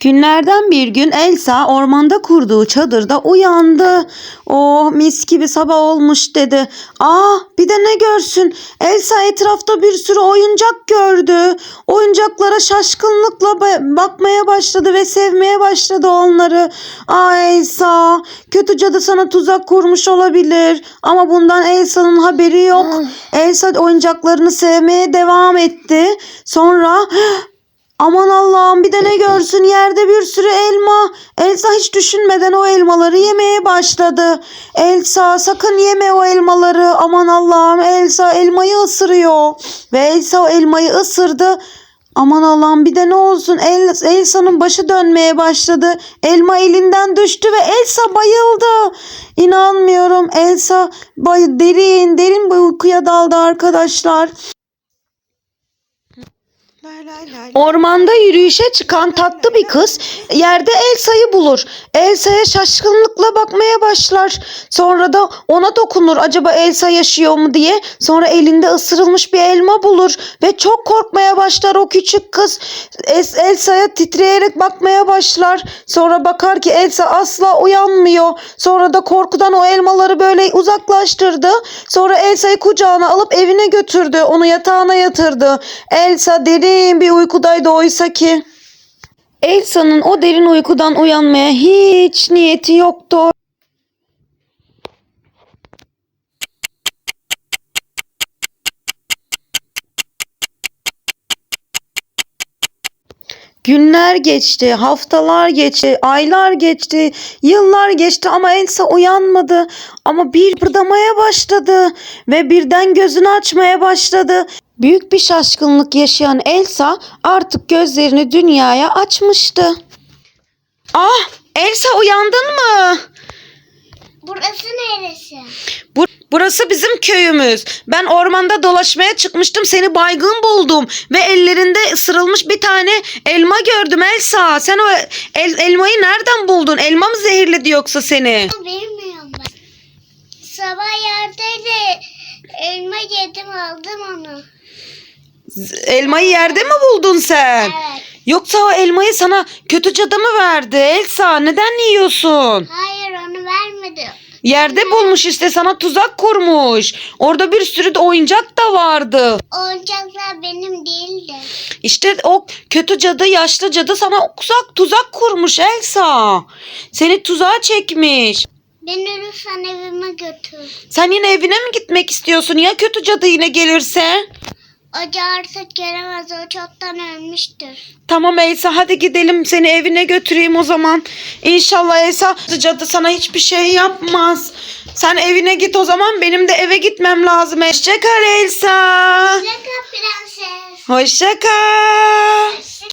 Günlerden bir gün Elsa ormanda kurduğu çadırda uyandı. Oh mis gibi sabah olmuş dedi. Aa bir de ne görsün? Elsa etrafta bir sürü oyuncak gördü. Oyuncaklara şaşkınlıkla ba- bakmaya başladı ve sevmeye başladı onları. Aa Elsa kötü cadı sana tuzak kurmuş olabilir. Ama bundan Elsa'nın haberi yok. Elsa oyuncaklarını sevmeye devam etti. Sonra Aman Allah'ım bir de ne görsün yerde bir sürü elma. Elsa hiç düşünmeden o elmaları yemeye başladı. Elsa sakın yeme o elmaları. Aman Allah'ım Elsa elmayı ısırıyor. Ve Elsa o elmayı ısırdı. Aman Allah'ım bir de ne olsun El- Elsa'nın başı dönmeye başladı. Elma elinden düştü ve Elsa bayıldı. İnanmıyorum Elsa bay derin derin bir uykuya daldı arkadaşlar. Ormanda yürüyüşe çıkan tatlı bir kız yerde Elsa'yı bulur. Elsa'ya şaşkınlıkla bakmaya başlar. Sonra da ona dokunur acaba Elsa yaşıyor mu diye. Sonra elinde ısırılmış bir elma bulur ve çok korkmaya başlar o küçük kız. Elsa'ya titreyerek bakmaya başlar. Sonra bakar ki Elsa asla uyanmıyor. Sonra da korkudan o elmaları böyle uzaklaştırdı. Sonra Elsa'yı kucağına alıp evine götürdü. Onu yatağına yatırdı. Elsa derin bir uykudaydı oysa ki. Elsa'nın o derin uykudan uyanmaya hiç niyeti yoktu. Günler geçti, haftalar geçti, aylar geçti, yıllar geçti ama Elsa uyanmadı. Ama bir pırdamaya başladı ve birden gözünü açmaya başladı. Büyük bir şaşkınlık yaşayan Elsa artık gözlerini dünyaya açmıştı. Ah, Elsa uyandın mı? Burası neresi? Bu- burası bizim köyümüz. Ben ormanda dolaşmaya çıkmıştım. Seni baygın buldum. Ve ellerinde ısırılmış bir tane elma gördüm Elsa. Sen o el- elmayı nereden buldun? Elma mı zehirledi yoksa seni? Bilmiyorum ben. Sabah yerdeydi. Elma yedim aldım onu. Elmayı yerde mi buldun sen? Evet. Yoksa o elmayı sana kötü cadı mı verdi Elsa? Neden yiyorsun? Hayır onu vermedi. Yerde bulmuş işte sana tuzak kurmuş. Orada bir sürü de oyuncak da vardı. Oyuncaklar benim değildi. İşte o kötü cadı, yaşlı cadı sana tuzak, tuzak kurmuş Elsa. Seni tuzağa çekmiş. Beni lütfen evime götür. Sen yine evine mi gitmek istiyorsun? Ya kötü cadı yine gelirse? Hoca artık gelemez. O çoktan ölmüştür. Tamam Elsa hadi gidelim seni evine götüreyim o zaman. İnşallah Elsa cadı sana hiçbir şey yapmaz. Sen evine git o zaman benim de eve gitmem lazım. Hoşça kal Elsa. Prenses. Hoşça kal.